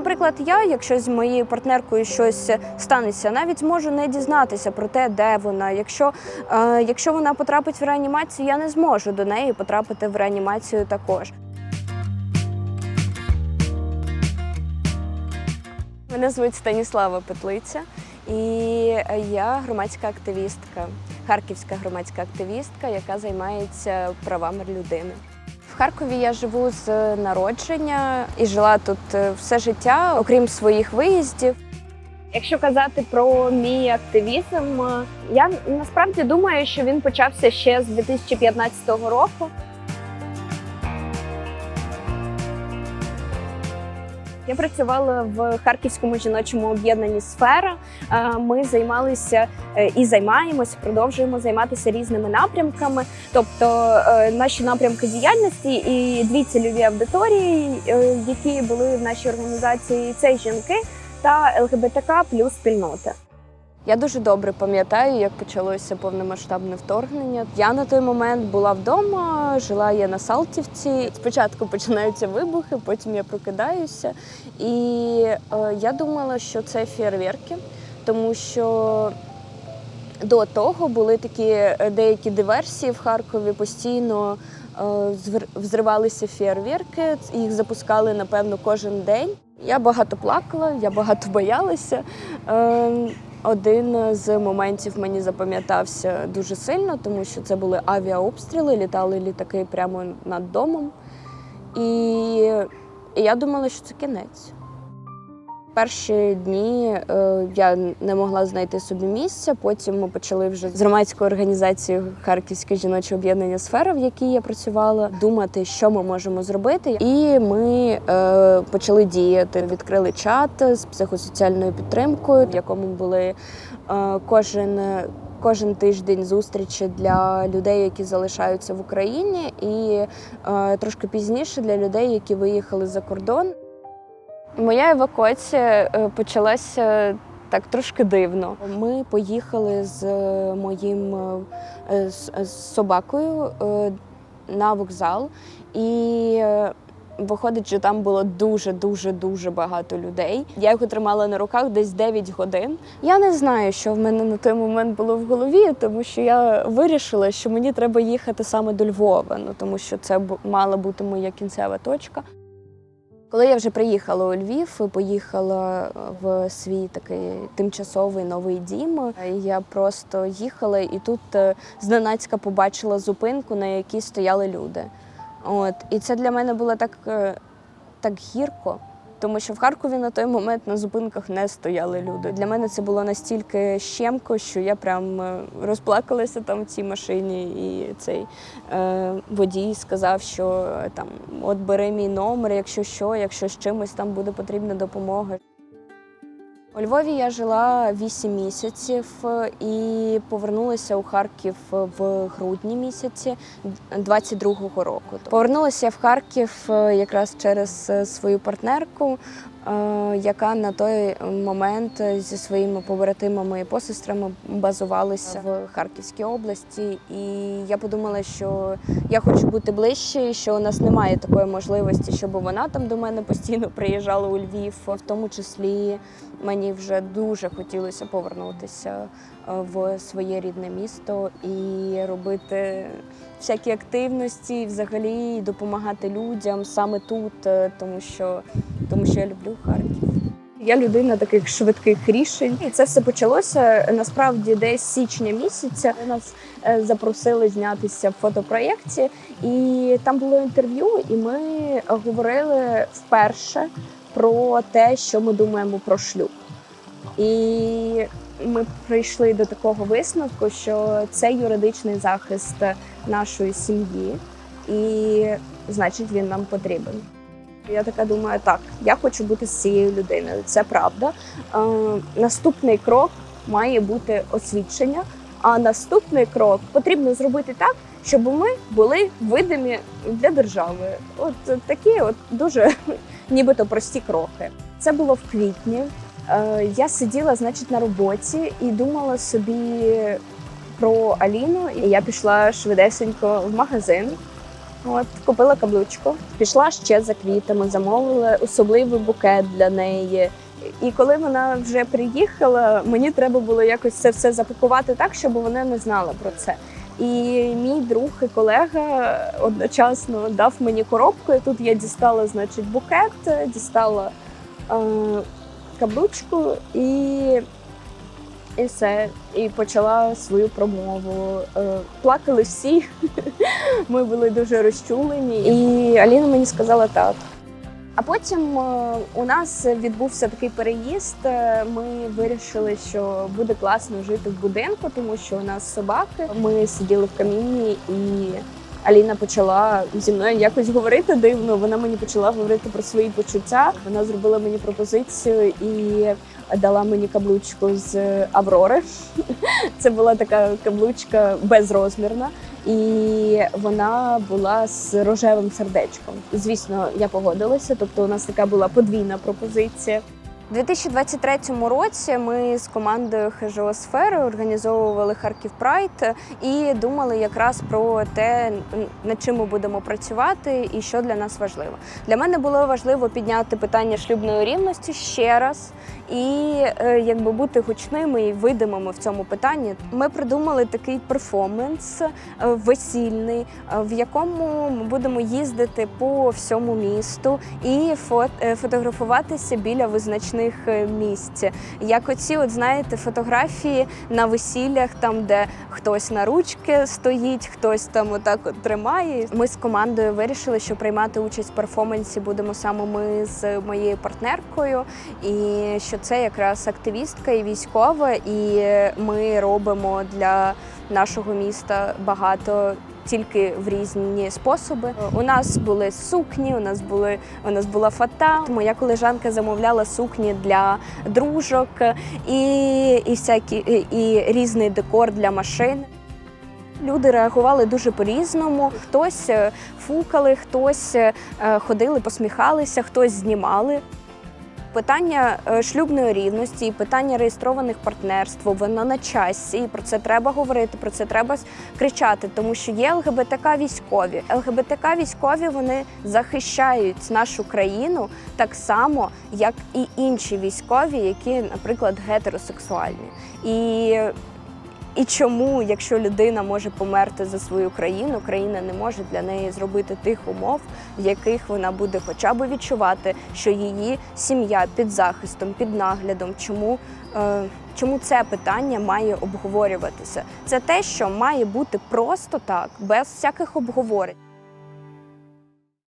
Наприклад, я, якщо з моєю партнеркою щось станеться, навіть зможу не дізнатися про те, де вона. Якщо, е, якщо вона потрапить в реанімацію, я не зможу до неї потрапити в реанімацію також. Мене звуть Станіслава Петлиця, і я громадська активістка, харківська громадська активістка, яка займається правами людини. Харкові я живу з народження і жила тут е, все життя, окрім своїх виїздів. Якщо казати про мій активізм, е, я насправді думаю, що він почався ще з 2015 року. Я працювала в харківському жіночому об'єднанні Сфера. Е, Ми займалися е, і займаємося, продовжуємо займатися різними напрямками. Тобто е, наші напрямки діяльності і дві цільові аудиторії, які були в нашій організації, це жінки та ЛГБТК плюс спільнота. Я дуже добре пам'ятаю, як почалося повномасштабне вторгнення. Я на той момент була вдома, жила я на Салтівці. Спочатку починаються вибухи, потім я прокидаюся. І е, я думала, що це фєрверки, тому що до того були такі е, деякі диверсії в Харкові. Постійно е, взривалися фєрверки, їх запускали напевно кожен день. Я багато плакала, я багато боялася. Е, один з моментів мені запам'ятався дуже сильно, тому що це були авіаобстріли, літали літаки прямо над домом. І я думала, що це кінець. Перші дні е, я не могла знайти собі місця. Потім ми почали вже з громадською організацією Харківське жіноче об'єднання сфера, в якій я працювала, думати, що ми можемо зробити. І ми е, почали діяти. Відкрили чат з психосоціальною підтримкою, в якому були е, кожен. Кожен тиждень зустрічі для людей, які залишаються в Україні, і е, трошки пізніше для людей, які виїхали за кордон. Моя евакуація е, почалася так трошки дивно. Ми поїхали з моїм е, з, собакою е, на вокзал, і е, виходить, що там було дуже дуже дуже багато людей. Я його тримала на руках десь 9 годин. Я не знаю, що в мене на той момент було в голові, тому що я вирішила, що мені треба їхати саме до Львова, ну тому що це мала бути моя кінцева точка. Коли я вже приїхала у Львів, поїхала в свій такий тимчасовий новий дім. Я просто їхала і тут е, зненацька побачила зупинку, на якій стояли люди. От і це для мене було так, е, так гірко. Тому що в Харкові на той момент на зупинках не стояли люди. Для мене це було настільки щемко, що я прям е, розплакалася там в цій машині, і цей е, водій сказав, що е, там от бери мій номер, якщо що, якщо з чимось там буде потрібна допомога. У Львові я жила 8 місяців е, і повернулася у Харків в грудні місяці 22-го року. Повернулася в Харків е, якраз через е, свою партнерку, е, яка на той момент зі своїми побратимами і посестрами базувалася в Харківській області. І я подумала, що я хочу бути ближче, що у нас немає такої можливості, щоб вона там до мене постійно приїжджала у Львів, в тому числі. Мені вже дуже хотілося повернутися в своє рідне місто і робити всякі активності, взагалі допомагати людям саме тут, е, тому що, тому що я люблю Харків. Я людина таких швидких рішень. І це все почалося е, насправді десь з січня місяця. Нас е, запросили знятися в фотопроєкті, і там було інтерв'ю, і ми говорили вперше про те, що ми думаємо про шлюб. І ми прийшли до такого висновку, що це юридичний захист нашої сім'ї, і значить він нам потрібен. Я така думаю, так, я хочу бути з цією людиною. Це правда. Е, наступний крок має бути освідчення. А наступний крок потрібно зробити так, щоб ми були видимі для держави. От такі, от дуже нібито прості кроки. Це було в квітні. Е, Я сиділа, значить, на роботі і думала собі про Аліну. І я пішла швидесенько в магазин От купила каблучку, пішла ще за квітами, замовила особливий букет для неї. І коли вона вже приїхала, мені треба було якось це все запакувати так, щоб вона не знала про це. І мій друг і колега одночасно дав мені коробку. І тут я дістала, значить, букет, дістала е, каблучку і, і все. І почала свою промову. Е, плакали всі. Ми були дуже розчулені. І Аліна мені сказала так. А потім е, у нас відбувся такий переїзд. Е, Ми вирішили, що буде класно жити в будинку, тому що у нас собаки. Ми сиділи в каміні, і Аліна почала зі мною якось говорити дивно. Вона мені почала говорити про свої почуття. Вона зробила мені пропозицію і дала мені каблучку з Аврори. Це була така каблучка безрозмірна. І вона була з рожевим сердечком. Звісно, я погодилася. Тобто, у нас така була подвійна пропозиція. У 2023 році ми з командою ХЖО «Сфери» організовували Харків Прайд і думали якраз про те, над чим ми будемо працювати і що для нас важливо. Для мене було важливо підняти питання шлюбної рівності ще раз і е, якби бути гучними і видимими в цьому питанні. Ми придумали такий перформанс е, весільний, е, в якому ми будемо їздити по всьому місту і фот, фотографуватися біля визначних е, місць. Як оці, от знаєте, фотографії на весіллях, там де хтось на ручки стоїть, хтось там отак от тримає. Ми з командою вирішили, що приймати участь в перформансі будемо саме ми з моєю партнеркою, і що це якраз активістка і військова, і ми робимо для нашого міста багато. Тільки в різні способи. У нас були сукні, у нас були у нас була фата. Моя колежанка замовляла сукні для дружок і, і всякі і, різний декор для машин. Люди реагували дуже по-різному. Хтось е, фукали, хтось е, ходили, посміхалися, хтось знімали. Питання е, шлюбної рівності питання реєстрованих партнерств, воно на часі. І про це треба говорити, про це треба кричати, тому що є ЛГБТК військові. ЛГБТК військові вони захищають нашу країну так само, як і інші військові, які, наприклад, гетеросексуальні. І і чому, якщо людина може померти за свою країну, країна не може для неї зробити тих умов, в яких вона буде хоча б відчувати, що її сім'я під захистом, під наглядом. Чому, е, чому це питання має обговорюватися? Це те, що має бути просто так, без всяких обговорень.